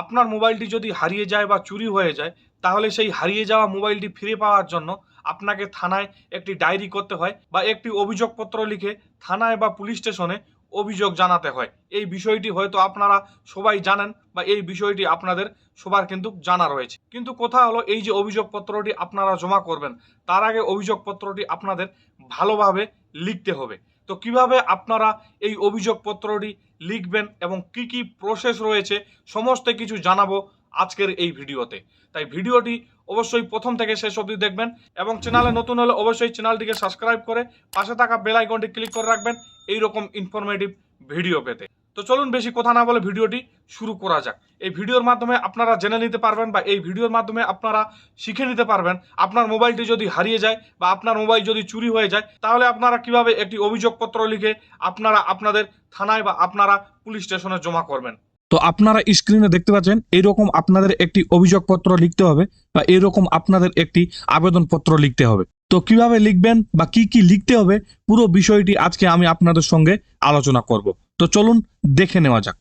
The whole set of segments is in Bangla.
আপনার মোবাইলটি যদি হারিয়ে যায় বা চুরি হয়ে যায়, তাহলে সেই হারিয়ে যাওয়া মোবাইলটি ফিরে পাওয়ার জন্য আপনাকে থানায় একটি ডায়েরি করতে হয় বা একটি অভিযোগপত্র লিখে থানায় বা পুলিশ স্টেশনে অভিযোগ জানাতে হয়। এই বিষয়টি হয়তো আপনারা সবাই জানেন বা এই বিষয়টি আপনাদের সবার কিন্তু জানা রয়েছে। কিন্তু কথা হলো, এই যে অভিযোগপত্রটি আপনারা জমা করবেন, তার আগে অভিযোগপত্রটি আপনাদের ভালোভাবে লিখতে হবে। তো কীভাবে আপনারা এই অভিযোগপত্রটি লিখবেন এবং কি কি প্রসেস রয়েছে, সমস্ত কিছু জানাব আজকের এই ভিডিওতে। তাই ভিডিওটি অবশ্যই প্রথম থেকে শেষ অবধি দেখবেন এবং চ্যানেলে নতুন হলে অবশ্যই চ্যানেলটিকে সাবস্ক্রাইব করে পাশে থাকা বেল আইকনটি ক্লিক করে রাখবেন। এই রকম ইনফরমেটিভ ভিডিও পেতে। তো চলুন বেশি কথা না বলে ভিডিওটি শুরু করা যাক। এই ভিডিওর মাধ্যমে আপনারা জেনে নিতে পারবেন বা এই ভিডিওর মাধ্যমে আপনারা শিখে নিতে পারবেন আপনার মোবাইলটি যদি হারিয়ে যায় বা আপনার মোবাইল যদি চুরি হয়ে যায়, তাহলে আপনারা কীভাবে একটি অভিযোগপত্র লিখে আপনারা আপনাদের থানায় বা আপনারা পুলিশ স্টেশনে জমা করবেন? তো আপনারা স্ক্রিনে দেখতে পাচ্ছেন এইরকম আপনাদের একটি অভিযোগপত্র লিখতে হবে বা এরকম আপনাদের একটি আবেদনপত্র লিখতে হবে। তো কীভাবে লিখবেন বা কি কি লিখতে হবে, পুরো বিষয়টি আজকে আমি আপনাদের সঙ্গে আলোচনা করব। তো চলুন দেখে নেওয়া যাক।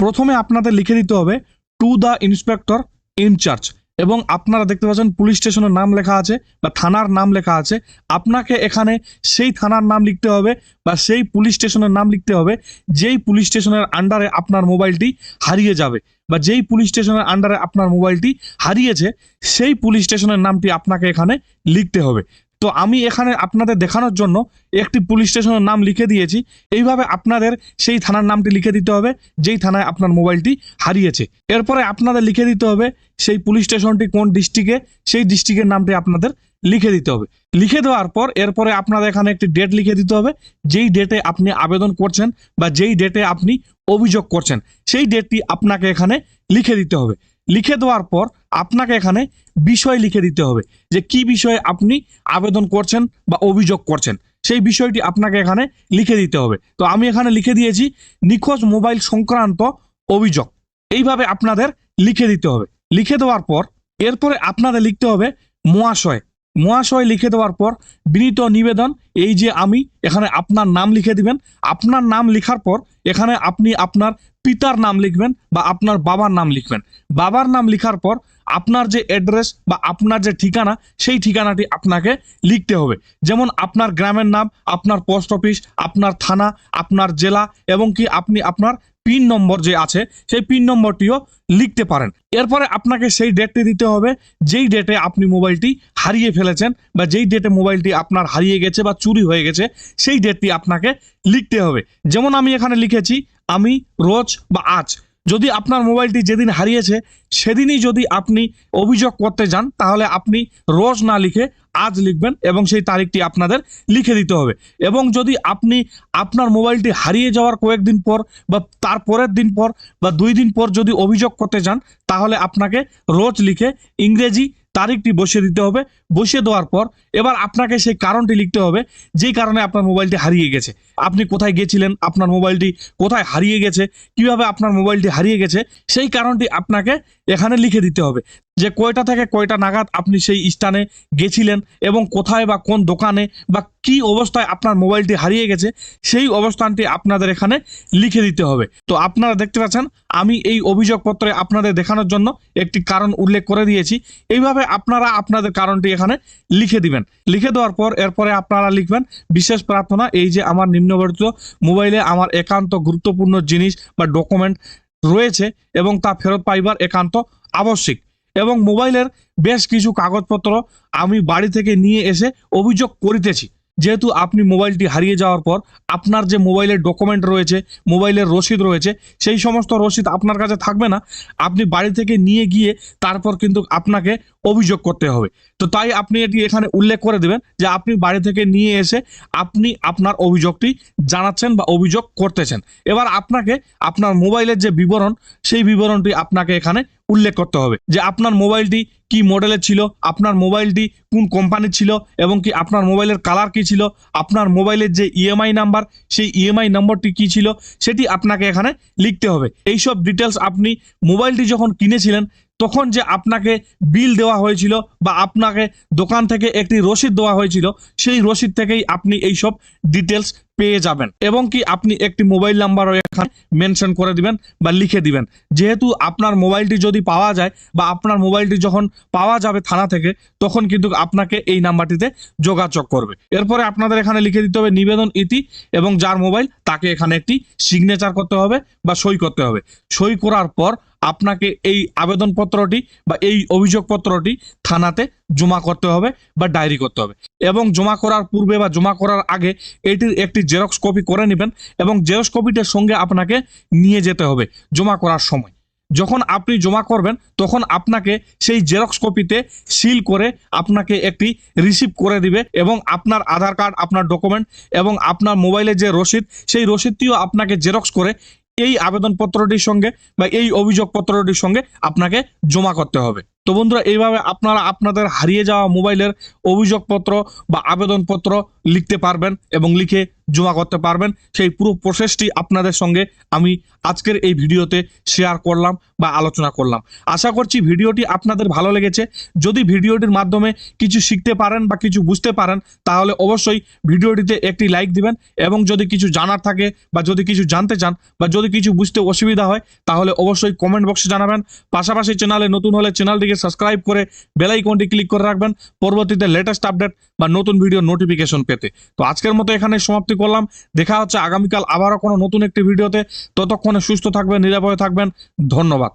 প্রথমে আপনাদের লিখে দিতে হবে টু দ্য ইন্সপেক্টর ইনচার্জ এবং আপনারা দেখতে পাচ্ছেন পুলিশ স্টেশনের নাম লেখা আছে বা থানার নাম লেখা আছে। আপনাকে এখানে সেই থানার নাম লিখতে হবে বা সেই পুলিশ স্টেশনের নাম লিখতে হবে যেই পুলিশ স্টেশনের আন্ডারে আপনার মোবাইলটি হারিয়ে যাবে বা যেই পুলিশ স্টেশনের আন্ডারে আপনার মোবাইলটি হারিয়েছে সেই পুলিশ স্টেশনের নামটি আপনাকে এখানে লিখতে হবে। তো আমি এখানে আপনাদের দেখানোর জন্য একটি পুলিশ স্টেশনের নাম লিখে দিয়েছি। এইভাবে আপনাদের সেই থানার নামটি লিখে দিতে হবে, যেই থানায় আপনার মোবাইলটি হারিয়েছে। এরপরে আপনাদের লিখে দিতে হবে সেই পুলিশ স্টেশনটি কোন ডিস্ট্রিক্টে, সেই ডিস্ট্রিক্টের নামটি আপনাদের লিখে দিতে হবে। লিখে দেওয়ার পর এরপরে আপনাদের এখানে একটি ডেট লিখে দিতে হবে, যেই ডেটে আপনি আবেদন করছেন বা যেই ডেটে আপনি অভিযোগ করছেন। সেই ডেটটি আপনাকে এখানে লিখে দিতে হবে। লিখে দেওয়ার পর আপনাকে এখানে বিষয় লিখে দিতে হবে যে কি বিষয়ে আপনি আবেদন করছেন বা অভিযোগ করছেন। সেই বিষয়টি আপনাকে এখানে লিখে দিতে হবে। তো আমি এখানে লিখে দিয়েছি, নিখোঁজ মোবাইল সংক্রান্ত অভিযোগ। এইভাবে আপনাদের লিখে দিতে হবে। লিখে দেওয়ার পর এরপরে আপনাদের লিখতে হবে মহাশয়। মহাশয় লিখে দেওয়ার পর বিনীত নিবেদন, এই যে আমি, এখানে আপনার নাম লিখে দিবেন। আপনার নাম লেখার পর এখানে আপনি আপনার পিতার নাম লিখবেন বা আপনার বাবার নাম লিখবেন। বাবার নাম লেখার পর আপনার যে অ্যাড্রেস বা আপনার যে ঠিকানা, সেই ঠিকানাটি আপনাকে লিখতে হবে। যেমন আপনার গ্রামের নাম, আপনার পোস্ট অফিস, আপনার থানা, আপনার জেলা, এবং কি আপনি আপনার পিন নম্বর যে আছে, সেই পিন নম্বরটিও লিখতে পারেন। এরপরে আপনাকে সেই ডেটটি দিতে হবে, যেই ডেটে আপনি মোবাইলটি হারিয়ে ফেলেছেন বা যেই ডেটে মোবাইলটি আপনার হারিয়ে গেছে বা চুরি হয়ে গেছে, সেই ডেটটি আপনাকে লিখতে হবে। যেমন আমি এখানে লিখেছি, আমি রোজ বা আজ। যদি আপনার মোবাইলটি যেদিন হারিয়েছে, সেদিনই যদি আপনি অভিযোগ করতে যান, তাহলে আপনি রোজ না লিখে আজ লিখবেন এবং সেই তারিখটি আপনাদের লিখে দিতে হবে। এবং যদি আপনি আপনার মোবাইলটি হারিয়ে যাওয়ার কয়েকদিন পর বা তার পরের দিন পর বা দুই দিন পর যদি অভিযোগ করতে যান, তাহলে আপনাকে রোজ লিখে ইংরেজি তারিখটি বসিয়ে দিতে হবে। বসিয়ে দেওয়ার পর এবার আপনাকে সেই কারণটি লিখতে হবে, যেই কারণে আপনার মোবাইলটি হারিয়ে গেছে। আপনি কোথায় গেছিলেন, আপনার মোবাইলটি কোথায় হারিয়ে গেছে, কীভাবে আপনার মোবাইলটি হারিয়ে গেছে, সেই কারণটি আপনাকে এখানে লিখে দিতে হবে। যে কয়টা থেকে কয়টা নাগাদ আপনি সেই স্থানে গেছিলেন এবং কোথায় বা কোন দোকানে বা কি অবস্থায় আপনার মোবাইলটি হারিয়ে গেছে, সেই অবস্থানটি আপনাদের এখানে লিখে দিতে হবে। তো আপনারা দেখতে পাচ্ছেন, আমি এই অভিযোগপত্রে আপনাদের দেখানোর জন্য একটি কারণ উল্লেখ করে দিয়েছি। এইভাবে আপনারা আপনাদের কারণটি এখানে লিখে দিবেন। লিখে দেওয়ার পর এরপরে আপনারা লিখবেন, বিশেষ প্রার্থনা, এই যে আমার নিম্নবর্তিত মোবাইলে আমার একান্ত গুরুত্বপূর্ণ জিনিস বা ডকুমেন্ট রয়েছে এবং তা ফেরত পাইবার একান্ত আবশ্যিক। এবং মোবাইলের বেশ কিছু কাগজপত্র আমি বাড়ি থেকে নিয়ে এসে অভিযোগ করিতেছি। যেহেতু আপনি মোবাইলটি হারিয়ে যাওয়ার পর আপনার যে মোবাইলের ডকুমেন্ট রয়েছে, মোবাইলের রসিদ রয়েছে, সেই সমস্ত রসিদ আপনার কাছে থাকবে না। আপনি বাড়ি থেকে নিয়ে গিয়ে তারপর কিন্তু আপনাকে অভিযোগ করতে হবে। তো তাই আপনি এটি এখানে উল্লেখ করে দেবেন যে আপনি বাড়ি থেকে নিয়ে এসে আপনি আপনার অভিযোগটি জানাচ্ছেন বা অভিযোগ করতেছেন। এবার আপনাকে আপনার মোবাইলের যে বিবরণ, সেই বিবরণটি আপনাকে এখানে উল্লেখ করতে হবে যে আপনার মোবাইলটি কি মডেলের ছিল, আপনার মোবাইলটি কোন কোম্পানির ছিল এবং কি আপনার মোবাইলের কালার কি ছিল, আপনার মোবাইলের যে ইএমআই নাম্বার সেই ইএমআই নম্বরটি কি ছিল, সেটি আপনাকে এখানে লিখতে হবে। এইসব ডিটেলস আপনি মোবাইলটি যখন কিনেছিলেন তখন যে আপনাকে বিল দেওয়া হয়েছিল বা আপনাকে দোকান থেকে একটি রসিদ দেওয়া হয়েছিল, সেই রসিদ থেকেই আপনি এই সব ডিটেলস পেয়ে যাবেন এবং কি আপনি একটি মোবাইল নাম্বারও এখানে মেনশন করে দিবেন বা লিখে দিবেন। যেহেতু আপনার মোবাইলটি যদি পাওয়া যায় বা আপনার মোবাইলটি যখন পাওয়া যাবে থানা থেকে, তখন কিন্তু আপনাকে এই নাম্বারটিতে যোগাযোগ করবে। এরপরে আপনাদের এখানে লিখে দিতে হবে নিবেদন ইতি এবং যার মোবাইল তাকে এখানে একটি সিগনেচার করতে হবে বা সই করতে হবে। সই করার পর আপনাকে এই আবেদনপত্রটি বা এই অভিযোগপত্রটি থানাতে জমা করতে হবে বা ডায়েরি করতে হবে। এবং জমা করার পূর্বে বা জমা করার আগে এটির একটি জেরক্স কপি করে নেবেন এবং জেরক্স কপিটার সঙ্গে আপনাকে নিয়ে যেতে হবে জমা করার সময়। যখন আপনি জমা করবেন, তখন আপনাকে সেই জেরক্স কপিতে সিল করে আপনাকে একটি রিসিভ করে দিবে এবং আপনার আধার কার্ড, আপনার ডকুমেন্ট এবং আপনার মোবাইলের যে রসিদ, সেই রসিদটিও আপনাকে জেরক্স করে এই আবেদনপত্রটির সঙ্গে বা এই অভিযোগপত্রটির সঙ্গে আপনাকে জমা করতে হবে। তো বন্ধুরা, এইভাবে আপনারা আপনাদের হারিয়ে যাওয়া মোবাইলের অভিযোগপত্র বা আবেদনপত্র লিখতে পারবেন এবং লিখে জমা করতে পারবেন। সেই পুরো প্রসেসটি আপনাদের সঙ্গে আমি আজকের এই ভিডিওতে শেয়ার করলাম বা আলোচনা করলাম। আশা করছি ভিডিওটি আপনাদের ভালো লেগেছে। যদি ভিডিওটির মাধ্যমে কিছু শিখতে পারেন বা কিছু বুঝতে পারেন, তাহলে অবশ্যই ভিডিওটিতে একটি লাইক দিবেন এবং যদি কিছু জানার থাকে বা যদি কিছু জানতে চান বা যদি কিছু বুঝতে অসুবিধা হয়, তাহলে অবশ্যই কমেন্ট বক্সে জানাবেন। পাশাপাশি চ্যানেলে নতুন হলে চ্যানেলটিকে সাবস্ক্রাইব করে বেল আইকনটি ক্লিক করে রাখবেন। পরবর্তীতে লেটেস্ট আপডেট বা নতুন ভিডিও নোটিফিকেশন পেতে। তো আজকের মতো এখানে সমাপ্তি করলাম। দেখা হচ্ছে আগামীকাল আবারও কোনো নতুন একটি ভিডিওতে। ততক্ষণে সুস্থ থাকবেন, নিরাপদে থাকবেন। ধন্যবাদ।